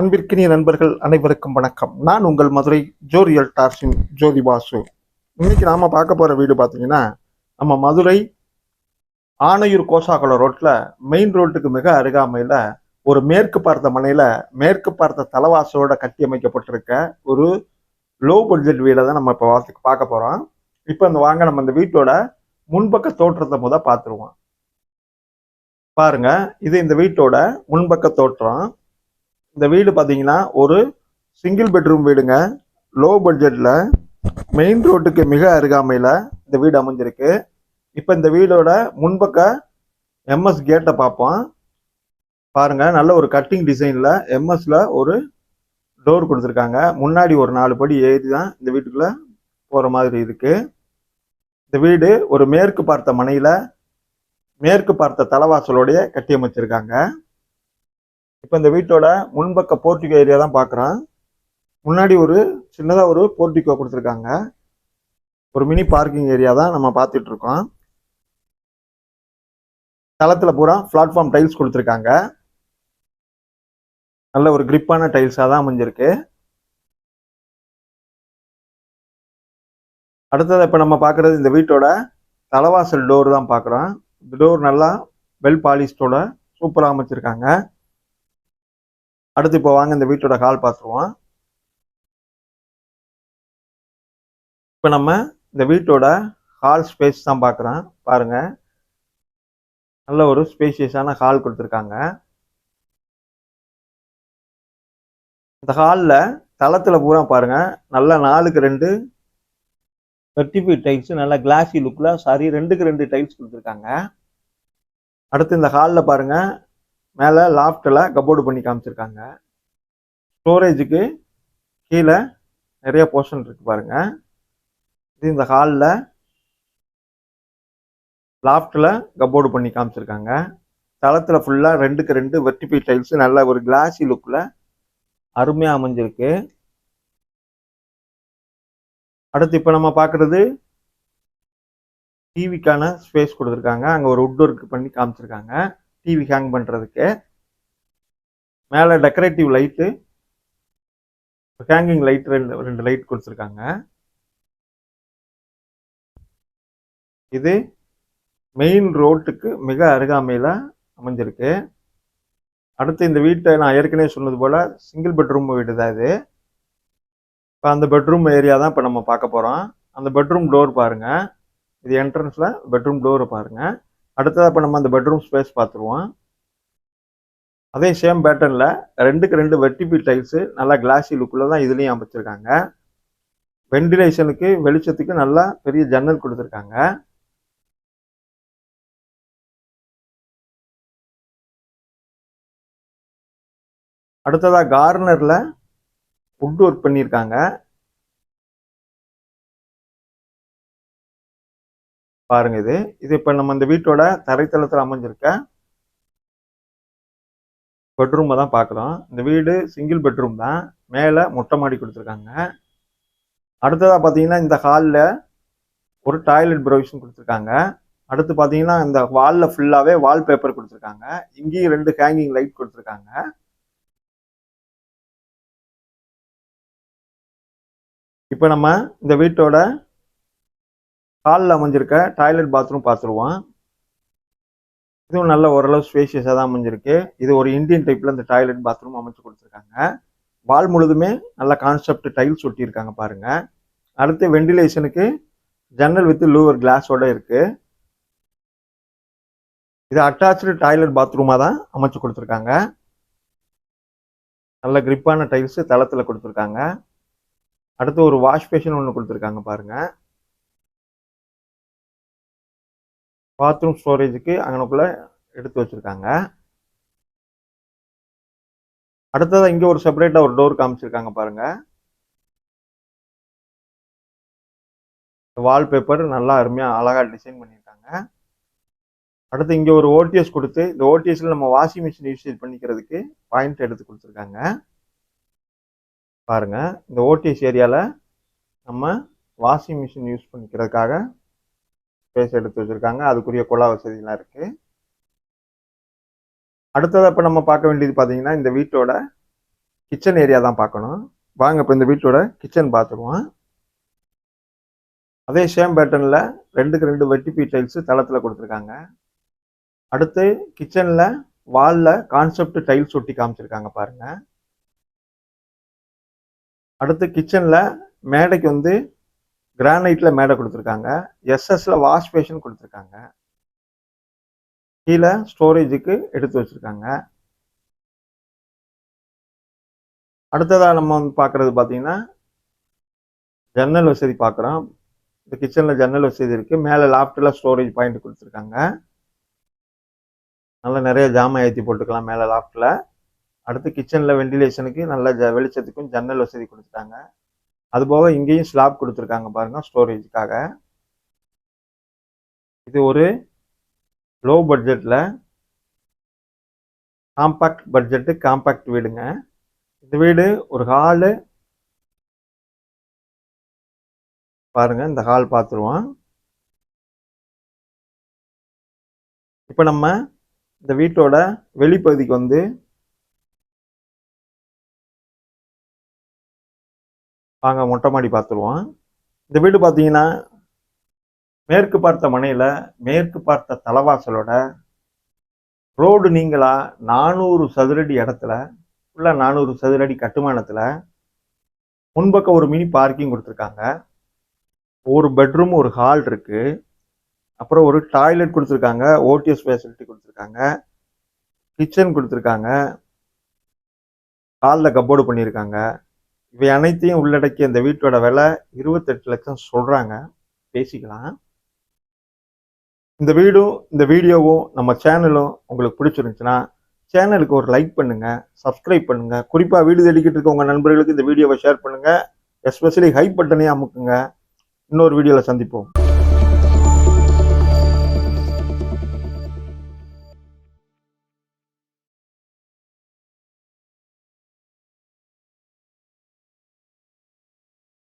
அன்பிற்கினிய நண்பர்கள் அனைவருக்கும் வணக்கம். நான் உங்கள் மதுரை ஜோரியல் டார்ஸின் ஜோதி பாசு இன்னைக்கு நாம பார்க்க போற வீடு பார்த்தீங்கன்னா நம்ம மதுரை ஆனையூர் கோசாக்குளம் ரோட்ல மெயின் ரோட்டுக்கு மிக அருகாமையில ஒரு மேற்கு பார்த்த மனையில மேற்கு பார்த்த தலவாசலோட கட்டி அமைக்கப்பட்டிருக்க ஒரு லோ பட்ஜெட் வீடை தான் நம்ம இப்போ பார்த்து பார்க்க போறோம். இப்போ இந்த வாங்க நம்ம இந்த வீட்டோட முன்பக்க தோற்றத்தை முத பார்த்துருவோம். பாருங்க இது இந்த வீட்டோட முன்பக்க தோற்றம். இந்த வீடு பார்த்தீங்கன்னா ஒரு சிங்கிள் பெட்ரூம் வீடுங்க. லோ பட்ஜெட்டில் மெயின் ரோட்டுக்கு மிக அருகாமையில் இந்த வீடு அமைஞ்சிருக்கு. இப்போ இந்த வீடோட முன்பக்க எம்எஸ் கேட்டை பார்ப்போம். பாருங்க நல்ல ஒரு கட்டிங் டிசைனில் எம்எஸில் ஒரு டோர் கொடுத்துருக்காங்க. முன்னாடி ஒரு நாலு படி ஏறி தான் இந்த வீட்டுக்குள்ளே போகிற மாதிரி இருக்குது இந்த வீடு ஒரு மேற்கு பார்த்த மனையில் மேற்கு பார்த்த தலவாசலோடைய கட்டி அமைச்சிருக்காங்க இப்போ இந்த வீட்டோட முன்பக்க போர்ட்டிகோ ஏரியா தான் பார்க்குறேன் முன்னாடி ஒரு சின்னதாக ஒரு போர்ட்டிகோ கொடுத்துருக்காங்க. ஒரு மினி பார்க்கிங் ஏரியா தான் நம்ம பார்த்துட்ருக்கோம் தளத்தில் பூரா பிளாட்ஃபார்ம் டைல்ஸ் கொடுத்துருக்காங்க. நல்ல ஒரு கிரிப்பான டைல்ஸாக தான் அமைஞ்சிருக்கு. அடுத்தது இப்போ நம்ம பார்க்குறது இந்த வீட்டோட தலைவாசல் டோர் தான் பார்க்குறோம் இந்த டோர் நல்லா வெல் பாலிஸ்டோட சூப்பராக அமைச்சிருக்காங்க. அடுத்து இப்போ வாங்க இந்த வீட்டோட ஹால் பார்த்துருவோம். இப்போ நம்ம இந்த வீட்டோட ஹால் ஸ்பேஸ் தான் பார்க்குறோம். பாருங்க. நல்ல ஒரு ஸ்பேஷியஸான ஹால் கொடுத்துருக்காங்க. இந்த ஹாலில் தளத்தில் பூரா பாருங்க. நல்ல நாலுக்கு ரெண்டு வெர்டிஃபை டைல்ஸ் நல்லா கிளாஸி லுக்கில் சாரி ரெண்டுக்கு ரெண்டு டைல்ஸ் கொடுத்துருக்காங்க. அடுத்து இந்த ஹாலில் பாருங்க. மேலே லாஃப்டில் கபோர்டு பண்ணி காமிச்சிருக்காங்க. ஸ்டோரேஜுக்கு கீழே நிறைய போர்ஷன் இருக்கு பாருங்க. இது இந்த ஹாலில் லாஃப்டில் கபோர்டு பண்ணி காமிச்சிருக்காங்க. தளத்தில் ஃபுல்லாக ரெண்டுக்கு ரெண்டு வெர்டிபி டைல்ஸ் நல்ல ஒரு கிளாஸி லுக்கில் அருமையாக அமைஞ்சிருக்கு. அடுத்து இப்போ நம்ம பார்க்குறது டிவிக்கான ஸ்பேஸ் கொடுத்துருக்காங்க. அங்கே ஒரு உட் ஒர்க் பண்ணி காமிச்சிருக்காங்க. டிவி ஹேங் பண்ணுறதுக்கு மேலே டெக்கரேட்டிவ் லைட்டு ஹேங்கிங் லைட் ரெண்டு ரெண்டு லைட் கொடுத்துருக்காங்க. இது மெயின் ரோட்டுக்கு மிக அருகாமையில் அமைஞ்சிருக்கு. அடுத்து இந்த வீட்டை நான் ஏற்கனவே சொன்னது போல் சிங்கிள் பெட்ரூம் வீடு தான் இது. இப்போ அந்த பெட்ரூம் ஏரியா தான் இப்போ நம்ம பார்க்க போகிறோம் அந்த பெட்ரூம் டோர் பாருங்கள் இது என்ட்ரன்ஸில் பெட்ரூம் டோரை பாருங்கள் அடுத்ததாக இப்போ நம்ம அந்த பெட்ரூம் ஸ்பேஸ் பார்த்துருவோம். அதே சேம் பேட்டர்னில் ரெண்டுக்கு ரெண்டு வெட்டிபி டைல்ஸு நல்லா கிளாஸி லுக்கில் தான் இதுலேயும் அமைச்சிருக்காங்க. வென்டிலேஷனுக்கு வெளிச்சத்துக்கு நல்லா பெரிய ஜன்னல் கொடுத்துருக்காங்க. அடுத்ததாக கார்னரில் வுட் ஒர்க் பண்ணியிருக்காங்க. பாருங்க இது. இது இப்போ நம்ம இந்த வீட்டோட தரைத்தளத்தில் அமைஞ்சிருக்க பெட்ரூமை தான் பார்க்குறோம் இந்த வீடு சிங்கிள் பெட்ரூம் தான். மேலே மொட்டை மாடி கொடுத்துருக்காங்க. அடுத்ததாக பார்த்தீங்கன்னா இந்த ஹாலில் ஒரு டாய்லெட் ப்ரொவிஷன் கொடுத்துருக்காங்க. அடுத்து பார்த்தீங்கன்னா இந்த வாலில் ஃபுல்லாகவே வால் பேப்பர் கொடுத்துருக்காங்க. இங்கேயும் ரெண்டு ஹேங்கிங் லைட் கொடுத்துருக்காங்க. இப்போ நம்ம இந்த வீட்டோட ஹாலில் அமைஞ்சிருக்க டாய்லெட் பாத்ரூம் பார்த்துருவோம். இதுவும் நல்ல ஓரளவு ஸ்பேஷியஸாக தான் அமைஞ்சிருக்கு. இது ஒரு இந்தியன் டைப்பில் இந்த டாய்லெட் பாத்ரூம் அமைச்சு கொடுத்துருக்காங்க. வால் முழுதுமே நல்ல கான்செப்ட் டைல்ஸ் ஒட்டியிருக்காங்க பாருங்க. அடுத்து வெண்டிலேஷனுக்கு ஜன்னல் வித் லூவர் கிளாஸோட இருக்குது இது அட்டாச்சு டாய்லெட் பாத்ரூமாக தான் அமைச்சு கொடுத்துருக்காங்க. நல்ல கிரிப்பான டைல்ஸு தளத்தில் கொடுத்துருக்காங்க. அடுத்து ஒரு வாஷ் பேஷன் ஒன்று கொடுத்துருக்காங்க பாருங்க. பாத்ரூம் ஸ்டோரேஜுக்கு அங்கனக்குள்ளே எடுத்து வச்சிருக்காங்க. அடுத்ததாக இங்கே ஒரு செப்பரேட்டாக ஒரு டோர் காமிச்சிருக்காங்க பாருங்கள் வால்பேப்பர் நல்லா அருமையாக அழகாக டிசைன் பண்ணியிருக்காங்க அடுத்து இங்கே ஒரு ஓடிஎஸ் கொடுத்து இந்த ஓடிஎஸ்ல நம்ம வாஷிங் மிஷின் யூஸ் பண்ணிக்கிறதுக்கு பாயிண்ட் எடுத்து கொடுத்துருக்காங்க. பாருங்க இந்த ஓடிஎஸ் ஏரியாவில் நம்ம வாஷிங் மிஷின் யூஸ் பண்ணிக்கிறதுக்காக ஸ்பேஸ் எடுத்து வச்சுருக்காங்க. அதுக்குரிய குழா வசதிலாம் இருக்குது அடுத்ததாக இப்போ நம்ம பார்க்க வேண்டியது பார்த்தீங்கன்னா இந்த வீட்டோட கிச்சன் ஏரியா தான் பார்க்கணும். வாங்க இப்போ இந்த வீட்டோட கிச்சன் பார்த்துருவோம். அதே சேம் பேட்டர்னில் ரெண்டுக்கு ரெண்டு வெட்டிப்பி டைல்ஸு தளத்தில் கொடுத்துருக்காங்க. அடுத்து கிச்சனில் வாலில் கான்செப்ட் டைல்ஸ் ஒட்டி காமிச்சிருக்காங்க பாருங்கள் அடுத்து கிச்சனில் மேடைக்கு வந்து கிரானைட்டில் மேடை கொடுத்துருக்காங்க. எஸ்எஸ்ல வாஷ் பேஷன் கொடுத்துருக்காங்க. கீழே ஸ்டோரேஜுக்கு எடுத்து வச்சிருக்காங்க. அடுத்ததாக நம்ம வந்து பார்க்குறது பார்த்தீங்கன்னா ஜன்னல் வசதி பார்க்குறோம். இந்த கிச்சனில் ஜன்னல் வசதி இருக்குது மேலே லாஃப்டில் ஸ்டோரேஜ் பாயிண்ட் கொடுத்துருக்காங்க. நல்லா நிறைய ஜாமான் ஏற்றி போட்டுக்கலாம் மேலே லாஃப்டில் அடுத்து கிச்சனில் வெண்டிலேஷனுக்கு நல்ல ஜ வெளிச்சத்துக்கும் ஜன்னல் வசதி கொடுத்துட்டாங்க. அதுபோக இங்கேயும் ஸ்லாப் கொடுத்துருக்காங்க பாருங்க ஸ்டோரேஜுக்காக இது ஒரு லோ பட்ஜெட்டில் காம்பேக்ட் பட்ஜெட்டு காம்பேக்ட் வீடுங்க. இந்த வீடு ஒரு ஹாலு பாருங்க இந்த ஹால் பார்த்துருவோம். இப்போ நம்ம இந்த வீட்டோட வெளிப்பகுதிக்கு வந்து வாங்க மொட்டை மாடி பார்த்துருவோம். இந்த வீடு பார்த்தீங்கன்னா மேற்கு பார்த்த மனையில் மேற்கு பார்த்த தலவாசலோட ரோடு நீங்களா நானூறு சதுரடி இடத்துல உள்ள நானூறு சதுரடி கட்டுமானத்தில் முன்பக்கம் ஒரு மினி பார்க்கிங் கொடுத்துருக்காங்க. ஒரு பெட்ரூம் ஒரு ஹால் இருக்குது அப்புறம் ஒரு டாய்லெட் கொடுத்துருக்காங்க. ஓடிஎஸ் ஃபெசிலிட்டி கொடுத்துருக்காங்க. கிச்சன் கொடுத்துருக்காங்க. ஹாலில் கப்போர்டு பண்ணியிருக்காங்க இவை அனைத்தையும் உள்ளடக்கிய இந்த வீட்டோட விலை இருபத்தெட்டு லட்சம் சொல்கிறாங்க பேசிக்கலாம். இந்த வீடும் இந்த வீடியோவும் நம்ம சேனலும் உங்களுக்கு பிடிச்சிருந்துச்சுன்னா சேனலுக்கு ஒரு லைக் பண்ணுங்கள் சப்ஸ்கிரைப் பண்ணுங்க. குறிப்பாக வீடு தேடிக்கிட்டு இருக்க உங்கள் நண்பர்களுக்கு இந்த வீடியோவை ஷேர் பண்ணுங்கள் எஸ்பெஷலி ஹைப் பட்டனையும் அமுக்குங்க. இன்னொரு வீடியோவில் சந்திப்போம்.